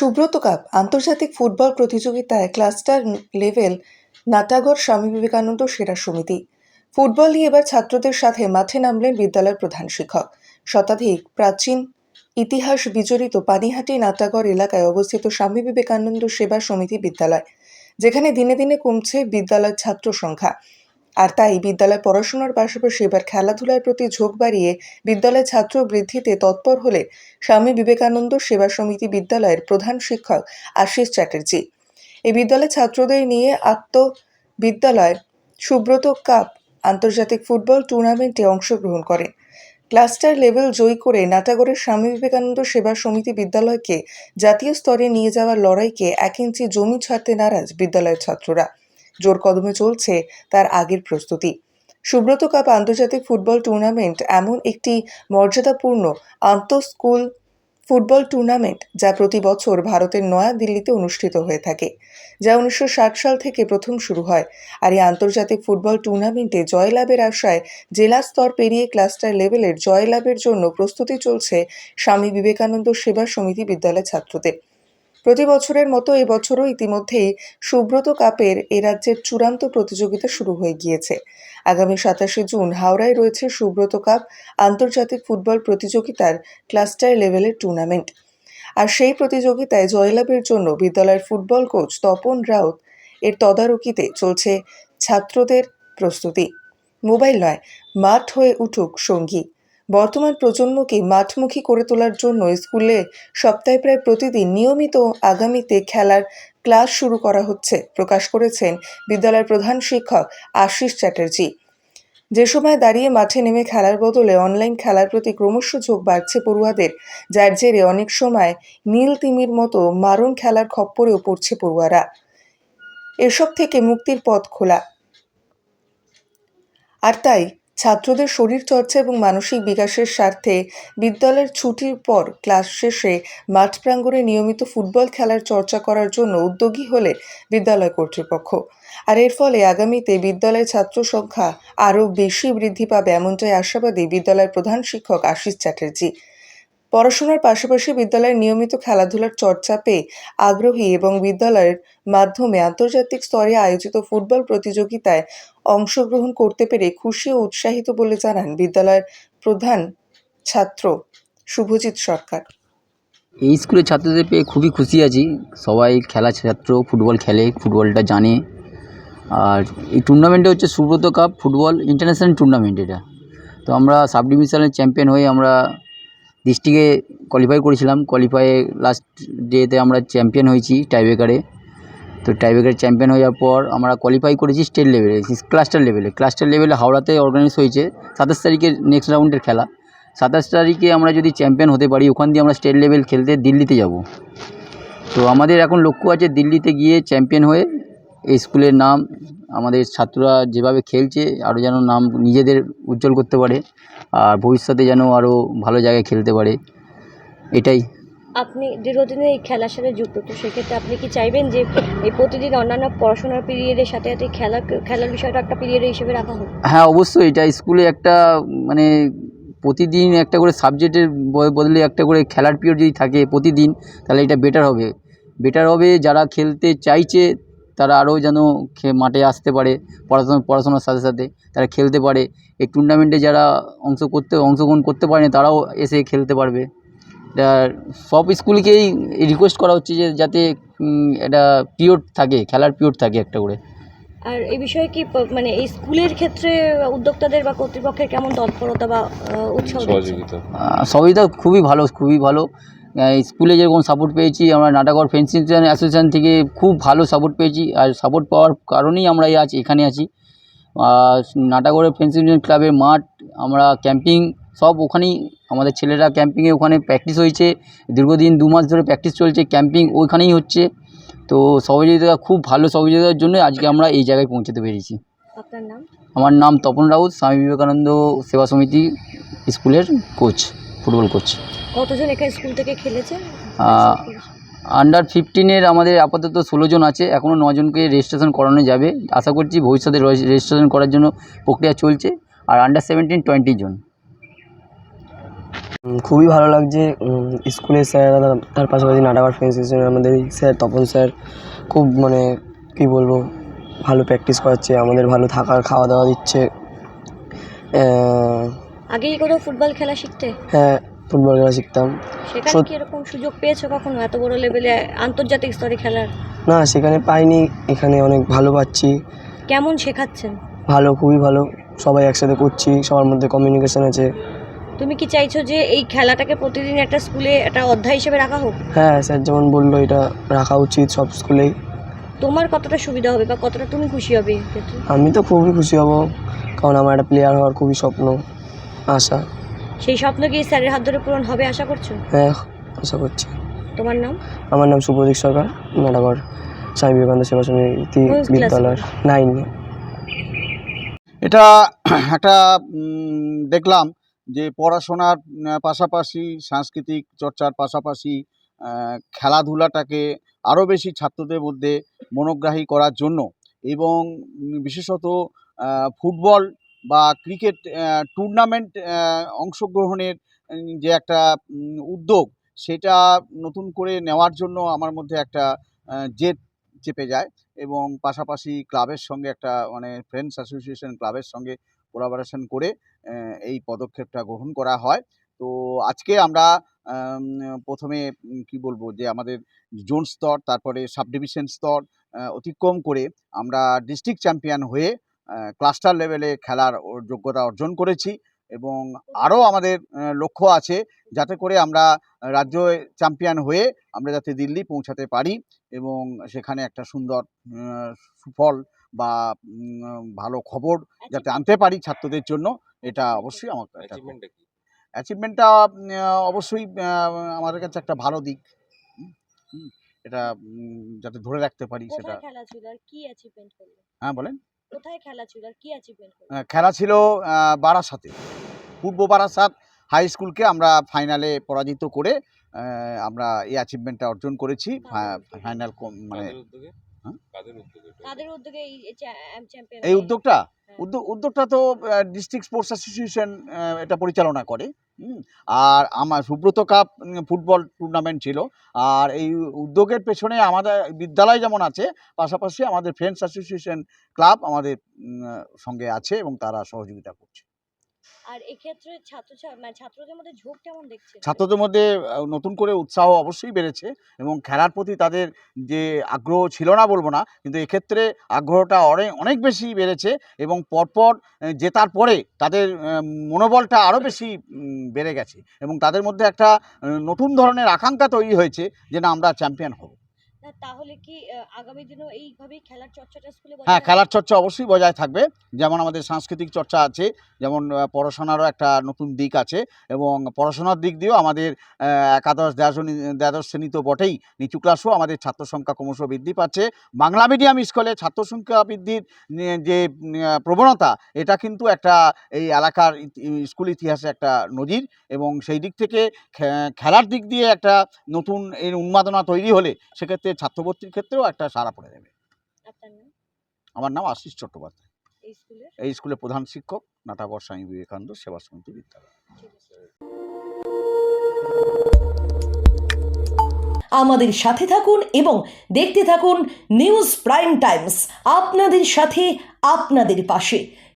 Subrata cup আন্তর্জাতিক football প্রতিযোগিতায় cluster level Natagarh Swami Vivekananda সেরা সমিতি। ফুটবল নিয়ে এবার ছাত্রদের সাথে মাঠে নামলেন বিদ্যালয়ের প্রধান শিক্ষক। শতাধিক প্রাচীন ইতিহাস বিজড়িত পানিহাটি নাটাগড় এলাকায় অবস্থিত স্বামী বিবেকানন্দ সেবা সমিতি বিদ্যালয়, যেখানে দিনে দিনে কমছে বিদ্যালয়ের ছাত্র সংখ্যা। আর তাই বিদ্যালয় পড়াশোনার পাশাপাশি এবার খেলাধুলার প্রতি ঝোঁক বাড়িয়ে বিদ্যালয় ছাত্র বৃদ্ধিতে তৎপর হলে স্বামী বিবেকানন্দ সেবা সমিতি বিদ্যালয়ের প্রধান শিক্ষক আশিস চ্যাটার্জি। এই বিদ্যালয়ের ছাত্রদের নিয়ে আত্ম বিদ্যালয় সুব্রত কাপ আন্তর্জাতিক ফুটবল টুর্নামেন্টে অংশগ্রহণ করেন। ক্লাস্টার লেভেল জয়ী করে নাটাগড়ের স্বামী বিবেকানন্দ সেবা সমিতি বিদ্যালয়কে জাতীয় স্তরে নিয়ে যাওয়ার লড়াইকে এক ইঞ্চি জমি ছাড়তে নারাজ বিদ্যালয়ের ছাত্ররা। জোর কদমে চলছে তার আগের প্রস্তুতি। সুব্রত কাপ আন্তর্জাতিক ফুটবল টুর্নামেন্ট এমন একটি মর্যাদাপূর্ণ আন্তঃস্কুল ফুটবল টুর্নামেন্ট যা প্রতি বছর ভারতের নয়া দিল্লিতে অনুষ্ঠিত হয়ে থাকে, যা উনিশশো ষাট সাল থেকে প্রথম শুরু হয়। আর এই আন্তর্জাতিক ফুটবল টুর্নামেন্টে জয়লাভের আশায় জেলা স্তর পেরিয়ে ক্লাস্টার লেভেলের জয়লাভের জন্য প্রস্তুতি চলছে স্বামী বিবেকানন্দ সেবা সমিতি বিদ্যালয় ছাত্রদের। প্রতি বছরের মতো এবছরও ইতিমধ্যেই সুব্রত কাপের এ রাজ্যের চূড়ান্ত প্রতিযোগিতা শুরু হয়ে গিয়েছে। আগামী সাতাশে জুন হাওড়ায় রয়েছে সুব্রত কাপ আন্তর্জাতিক ফুটবল প্রতিযোগিতার ক্লাস্টার লেভেলের টুর্নামেন্ট। আর সেই প্রতিযোগিতায় জয়লাভের জন্য বিদ্যালয়ের ফুটবল কোচ তপন রাউত এর তদারকিতে চলছে ছাত্রদের প্রস্তুতি। মোবাইল নয়, মাঠ হয়ে উঠুক সঙ্গী। বর্তমান প্রজন্মকে মাঠমুখী করে তোলার জন্য স্কুলে সপ্তাহে প্রায় প্রতিদিন নিয়মিত আগামীতে খেলার ক্লাস শুরু করা হচ্ছে, প্রকাশ করেছেন বিদ্যালয়ের প্রধান শিক্ষক আশিস চ্যাটার্জি। যে সময় দাঁড়িয়ে মাঠে নেমে খেলার বদলে অনলাইন খেলার প্রতি ক্রমশ ঝোঁক বাড়ছে পড়ুয়াদের, যার জেরে অনেক সময় নীল তিমির মতো মারণ খেলার খপ্পরেও পড়ছে পড়ুয়ারা। এসব থেকে মুক্তির পথ খোলা। আর তাই ছাত্রদের শরীর চর্চা এবং মানসিক বিকাশের স্বার্থে বিদ্যালয়ের ছুটির পর ক্লাস শেষে মাঠ প্রাঙ্গণে নিয়মিত ফুটবল খেলার চর্চা করার জন্য উদ্যোগী হলে বিদ্যালয় কর্তৃপক্ষ। আর এর ফলে আগামীতে বিদ্যালয়ের ছাত্র সংখ্যা আরও বেশি বৃদ্ধি পাবে এমনটাই আশাবাদী বিদ্যালয়ের প্রধান শিক্ষক আশিস চ্যাটার্জি। পড়াশোনার পাশাপাশি বিদ্যালয়ের নিয়মিত খেলাধুলার চর্চা পেয়ে আগ্রহী এবং বিদ্যালয়ের মাধ্যমে আন্তর্জাতিক স্তরে আয়োজিত ফুটবল প্রতিযোগিতায় অংশগ্রহণ করতে পেরে খুশি ও উৎসাহিত বলে জানান বিদ্যালয়ের প্রধান ছাত্র শুভজিৎ সরকার। এই স্কুলের ছাত্রদের পেয়ে খুবই খুশি আছি। সবাই খেলা ছাত্র, ফুটবল খেলে, ফুটবলটা জানে। আর এই টুর্নামেন্টটা হচ্ছে Subroto cup football international tournament এটা। তো আমরা সাব ডিভিশনের চ্যাম্পিয়ন হয়ে আমরা ডিস্ট্রিক্টে কোয়ালিফাই করেছিলাম। কোয়ালিফাইয়ে লাস্ট ডেতে আমরা চ্যাম্পিয়ন হয়েছি টাইব্রেকারে তো টাইব্রেকারে চ্যাম্পিয়ন হয়ে যাওয়ার পর আমরা কোয়ালিফাই করেছি স্টেট লেভেলে ক্লাস্টার লেভেলে ক্লাস্টার লেভেলে হাওড়াতে অর্গানাইজ হয়েছে সাতাশ তারিখে নেক্সট রাউন্ডের খেলা। সাতাশ তারিখে আমরা যদি চ্যাম্পিয়ন হতে পারি, ওখান দিয়ে আমরা স্টেট লেভেল খেলতে দিল্লিতে যাব। তো আমাদের এখন লক্ষ্য আছে দিল্লিতে গিয়ে চ্যাম্পিয়ন হয়ে এই স্কুলের নাম আমাদের ছাত্ররা যেভাবে খেলছে আরও যেন নাম নিজেদের উজ্জ্বল করতে পারে আর ভবিষ্যতে যেন আরও ভালো জায়গায় খেলতে পারে। এটাই। আপনি দীর্ঘদিনে এই খেলার সাথে যুক্ত তো সেক্ষেত্রে আপনি কি চাইবেন যে এই প্রতিদিন অন্যান্য পড়াশোনার পিরিয়ডের সাথে সাথে খেলা খেলার বিষয়টা একটা পিরিয়ড হিসেবে রাখা হোক? হ্যাঁ অবশ্যই। এটা স্কুলে একটা মানে প্রতিদিন একটা করে সাবজেক্টের বদলে একটা করে খেলার পিরিয়ড যদি থাকে প্রতিদিন তাহলে এটা বেটার হবে। বেটার হবে যারা খেলতে চাইছে তারা আরও যেন খে- মাঠে আসতে পারে পড়াশোনা পড়াশোনার সাথে সাথে তারা খেলতে পারে। এই টুর্নামেন্টে যারা অংশ করতে অংশগ্রহণ করতে পারে না তারাও এসে খেলতে পারবে। এটা সব স্কুলকেই রিকোয়েস্ট করা হচ্ছে যে যাতে এটা পিরিয়ড থাকে খেলার পিরিয়ড থাকে একটা করে। আর এই বিষয়ে কি মানে এই স্কুলের ক্ষেত্রে উদ্যোক্তাদের বা কর্তৃপক্ষের কেমন তৎপরতা বা উৎসাহ সহযোগিতা। সহযোগিতা খুবই ভালো খুবই ভালো। স্কুলে যেরকম সাপোর্ট পেয়েছি আমরা নাটাগড় ফেন্সিং অ্যাসোসিয়েশন থেকে খুব ভালো সাপোর্ট পেয়েছি। আর সাপোর্ট পাওয়ার কারণেই আমরা এই আছি এখানে আছি। আর নাটাগড়ের ফেন্সিং ক্লাবের মাঠ আমরা ক্যাম্পিং সব ওখানেই আমাদের ছেলেরা ক্যাম্পিংয়ে ওখানে প্র্যাকটিস হয়েছে। দীর্ঘদিন দু মাস ধরে প্র্যাকটিস চলছে ক্যাম্পিং ওইখানেই হচ্ছে। তো সহযোগিতা খুব ভালো সহযোগিতার জন্য আজকে আমরা এই জায়গায় পৌঁছাতে পেরেছি। আমার নাম তপন রাউত স্বামী বিবেকানন্দ সেবা সমিতি স্কুলের কোচ ফুটবল কোচ কতজন এখানে স্কুল থেকে খেলেছে? আন্ডার ফিফটিনের আমাদের আপাতত ষোলো জন আছে এখনও নজনকে রেজিস্ট্রেশন করানো যাবে। আশা করছি ভবিষ্যতে রেজিস্ট্রেশন করার জন্য প্রক্রিয়া চলছে আর আন্ডার সেভেন্টিন টোয়েন্টি জন। খুবই ভালো লাগছে স্কুলের স্যার তার পাশাপাশি নাটাবার ফ্রেন্ডস আমাদের এই স্যার তপন স্যার খুব মানে কি বলব ভালো প্র্যাকটিস করাচ্ছে আমাদের ভালো থাকার খাওয়া দাওয়া দিচ্ছে আগে কি কোথাও ফুটবল খেলা শিখতে? হ্যাঁ ফুটবল খেলা শিখতাম। সেখানে কি এরকম সুযোগ পেয়েছ কখনো এত বড় লেভেলে আন্তর্জাতিক স্তরে খেলার? না সেখানে পাইনি এখানে অনেক ভালো পাচ্ছি। কেমন শেখাচ্ছেন? ভালো খুবই ভালো সবাই একসাথে করছি সবার মধ্যে কমিউনিকেশন আছে। তুমি কি চাইছো যে এই খেলাটাকে প্রতিদিন একটা স্কুলে একটা অধ্যায় হিসেবে রাখা হোক? হ্যাঁ স্যার যেমন বলল এটা রাখা উচিত সব স্কুলেই। তোমার কতটা সুবিধা হবে বা কতটা তুমি খুশি হবে আমি তো খুবই খুশি হব কারণ আমার একটা প্লেয়ার হওয়ার খুবই স্বপ্ন। আশা। সেই স্বপ্ন কি স্যারের হাত ধরে পূরণ হবে আশা করছ? হ্যাঁ আশা করছি। তোমার নাম? আমার নাম সুপ্রদীপ সরকার। নাটাগড় স্বামী বিবেকানন্দ সেবা সমিতি বিদ্যালয় নাইন এটা একটা দেখলাম যে পড়াশোনার পাশাপাশি সাংস্কৃতিক চর্চার পাশাপাশি খেলাধুলাটাকে আরও বেশি ছাত্রদের মধ্যে মনোগ্রাহী করার জন্য এবং বিশেষত ফুটবল বা ক্রিকেট টুর্নামেন্ট অংশগ্রহণের যে একটা উদ্যোগ, সেটা নতুন করে নেওয়ার জন্য আমার মধ্যে একটা জেদ চেপে যায় এবং পাশাপাশি ক্লাবের সঙ্গে একটা মানে ফ্রেন্ডস অ্যাসোসিয়েশন ক্লাবের সঙ্গে কোলাবোরেশন করে এই পদক্ষেপটা গ্রহণ করা হয়। তো আজকে আমরা প্রথমে কি বলব যে আমাদের জোন স্তর, তারপরে সাব ডিভিশন স্তর অতিক্রম করে আমরা ডিস্ট্রিক্ট চ্যাম্পিয়ন হয়ে ক্লাস্টার লেভেলে খেলার যোগ্যতা অর্জন করেছি এবং আরও আমাদের লক্ষ্য আছে যাতে করে আমরা রাজ্য চ্যাম্পিয়ন হয়ে আমরা যাতে দিল্লি পৌঁছাতে পারি এবং সেখানে একটা সুন্দর সুফল বা ভালো খবর যাতে আনতে পারি ছাত্রদের জন্য এটা অবশ্যই আমার অ্যাচিভমেন্টটা অবশ্যই আমাদের কাছে একটা ভালো দিক। এটা যাতে ধরে রাখতে পারি সেটা। হ্যাঁ বলেন। কোথায় খেলা ছিল আর কি অ্যাচিভমেন্ট খেলা ছিল বারাসাতে। পূর্ব বারাসাত হাই স্কুলকে আমরা ফাইনালে পরাজিত করে আমরা এই অ্যাচিভমেন্টটা অর্জন করেছি ফাইনাল মানে হ্যাঁ? কাদের উদ্যোগে এই চ্যাম্পিয়ন এই উদ্যোগটা উদ্যোগ উদ্যোগটা তো ডিস্ট্রিক্ট স্পোর্টস অ্যাসোসিয়েশন এটা পরিচালনা করে আর আমার সুব্রত কাপ ফুটবল টুর্নামেন্ট ছিল। আর এই উদ্যোগের পেছনে আমাদের বিদ্যালয় যেমন আছে পাশাপাশি আমাদের ফ্রেন্ডস অ্যাসোসিয়েশন ক্লাব আমাদের সঙ্গে আছে এবং তারা সহযোগিতা করছে। আর এক্ষেত্রে ছাত্র মানে ছাত্রদের মধ্যে ঝোঁক কেমন দেখছেন? ছাত্রদের মধ্যে নতুন করে উৎসাহ অবশ্যই বেড়েছে এবং খেলার প্রতি তাদের যে আগ্রহ ছিল না বলব না, কিন্তু এক্ষেত্রে আগ্রহটা অনেক অনেক বেশি বেড়েছে এবং পরপর জেতার পরে তাদের মনোবলটা আরও বেশি বেড়ে গেছে এবং তাদের মধ্যে একটা নতুন ধরনের আকাঙ্ক্ষা তৈরি হয়েছে যে না, আমরা চ্যাম্পিয়ন হব। না, তাহলে কি আগামী দিনেও এইভাবেই খেলার চর্চাটা স্কুলে হ্যাঁ খেলার চর্চা অবশ্যই বজায় থাকবে। যেমন আমাদের সাংস্কৃতিক চর্চা আছে যেমন পড়াশোনারও একটা নতুন দিক আছে এবং পড়াশোনার দিক দিয়েও আমাদের একাদশ দ্বাদশ দ্বাদশ শ্রেণি তো বটেই। নিচু ক্লাসও আমাদের ছাত্র সংখ্যা ক্রমশ বৃদ্ধি পাচ্ছে। বাংলা মিডিয়াম স্কুলে ছাত্র সংখ্যা বৃদ্ধির যে প্রবণতা এটা কিন্তু একটা এই এলাকার স্কুল ইতিহাসে একটা নজির এবং সেই দিক থেকে খেলার দিক দিয়ে একটা নতুন এর উন্মাদনা তৈরি হলে সেক্ষেত্রে ছাত্রভর্তির ক্ষেত্রেও একটা সাড়া পড়ে যাবে। আমার নাম আশিস চট্টোপাধ্যায়। এই স্কুলের প্রধান শিক্ষক নাটাগড় স্বামী বিবেকানন্দ সেবা সমিতি বিদ্যালয়। আমাদের সাথে থাকুন এবং দেখতে থাকুন নিউজ প্রাইম টাইমস। আপনাদের সাথে আপনাদের পাশে।